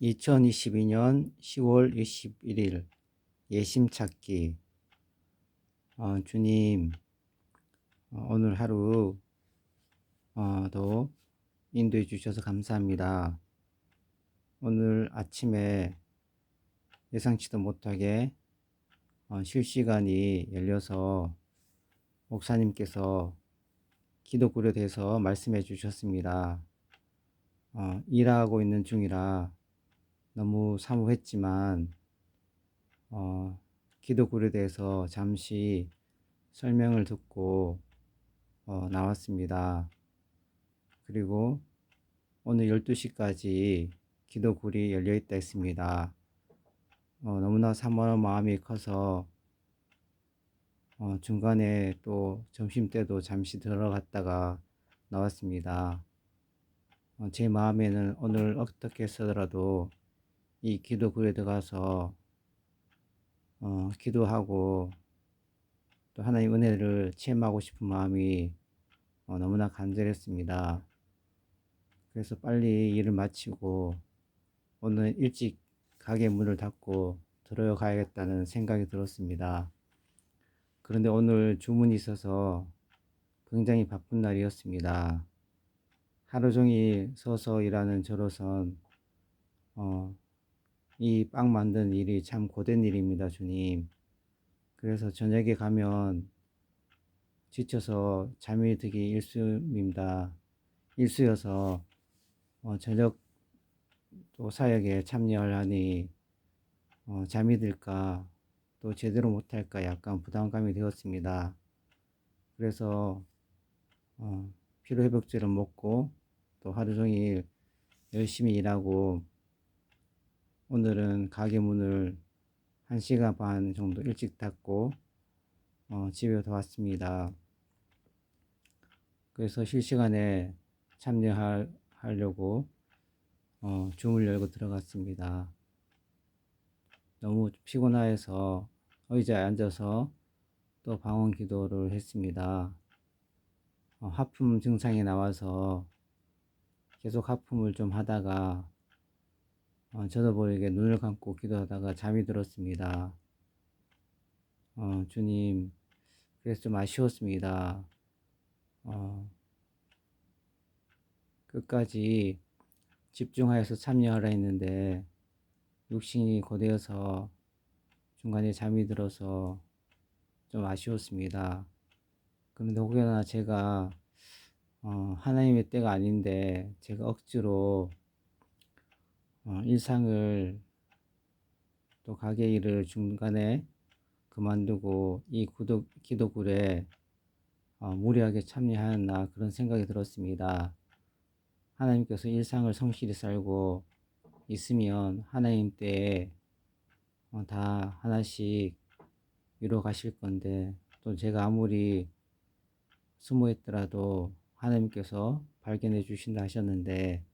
2022년 10월 21일 예심 찾기 어, 주님 어, 오늘 하루 어, 도 인도해 주셔서 감사합니다. 오늘 아침에 예상치도 못하게 어, 실시간이 열려서 목사님께서 기도구려 대해서 말씀해 주셨습니다. 어, 일하고 있는 중이라 너무 사무했지만 어, 기도굴에 대해서 잠시 설명을 듣고 어, 나왔습니다. 그리고 오늘 12시까지 기도굴이 열려 있다 했습니다. 어, 너무나 사모하는 마음이 커서 어, 중간에 또 점심 때도 잠시 들어갔다가 나왔습니다. 어, 제 마음에는 오늘 어떻게 써더라도 이 기도 글에 들어가서 어, 기도하고 또 하나님 은혜를 체험하고 싶은 마음이 어, 너무나 간절했습니다. 그래서 빨리 일을 마치고 오늘 일찍 가게 문을 닫고 들어가야겠다는 생각이 들었습니다. 그런데 오늘 주문이 있어서 굉장히 바쁜 날이었습니다. 하루 종일 서서 일하는 저로선 어, 이 빵 만드는 일이 참 고된 일입니다, 주님. 그래서 저녁에 가면 지쳐서 잠이 들기 일수입니다. 일수여서 어, 저녁 또 사역에 참여하니 어, 잠이 들까 또 제대로 못할까 약간 부담감이 되었습니다. 그래서 어, 피로 회복제를 먹고 또 하루 종일 열심히 일하고 오늘은 가게 문을 1시간 반 정도 일찍 닫고 어, 집에 돌아왔습니다. 그래서 실시간에 참여하려고 어, 줌을 열고 들어갔습니다. 너무 피곤해서 의자에 앉아서 또 방언 기도를 했습니다. 어, 하품 증상이 나와서 계속 하품을 좀 하다가 어, 저도 모르게 눈을 감고 기도하다가 잠이 들었습니다. 어, 주님, 그래서 좀 아쉬웠습니다. 어, 끝까지 집중하여서 참여하라 했는데 육신이 고되어서 중간에 잠이 들어서 좀 아쉬웠습니다. 그런데 혹여나 제가 어, 하나님의 때가 아닌데 제가 억지로 어, 일상을 또 가게 일을 중간에 그만두고 이 구독, 기도굴에 어, 무리하게 참여하였나 그런 생각이 들었습니다. 하나님께서 일상을 성실히 살고 있으면 하나님 때에 어, 다 하나씩 이뤄 가실 건데 또 제가 아무리 수모했더라도 하나님께서 발견해 주신다 하셨는데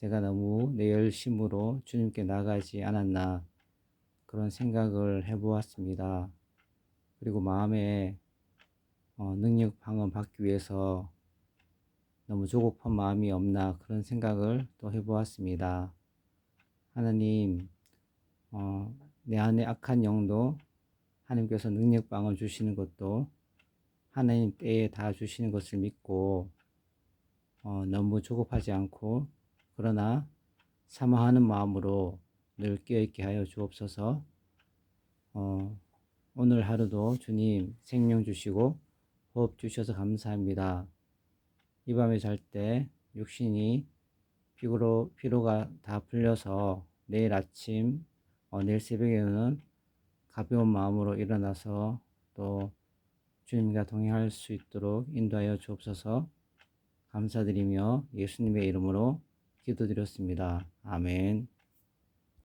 제가 너무 내 열심으로 주님께 나가지 않았나 그런 생각을 해보았습니다. 그리고 마음에 어, 능력 방언 받기 위해서 너무 조급한 마음이 없나 그런 생각을 또 해보았습니다. 하나님, 어, 내 안에 악한 영도 하나님께서 능력 방언 주시는 것도 하나님 때에 다 주시는 것을 믿고 어, 너무 조급하지 않고 그러나 사모하는 마음으로 늘 깨어있게 하여 주옵소서. 어, 오늘 하루도 주님 생명 주시고 호흡 주셔서 감사합니다. 이 밤에 잘 때 육신이 피로, 피로가 다 풀려서 내일 아침, 어, 내일 새벽에는 가벼운 마음으로 일어나서 또 주님과 동행할 수 있도록 인도하여 주옵소서 감사드리며 예수님의 이름으로 기도드렸습니다. 아멘.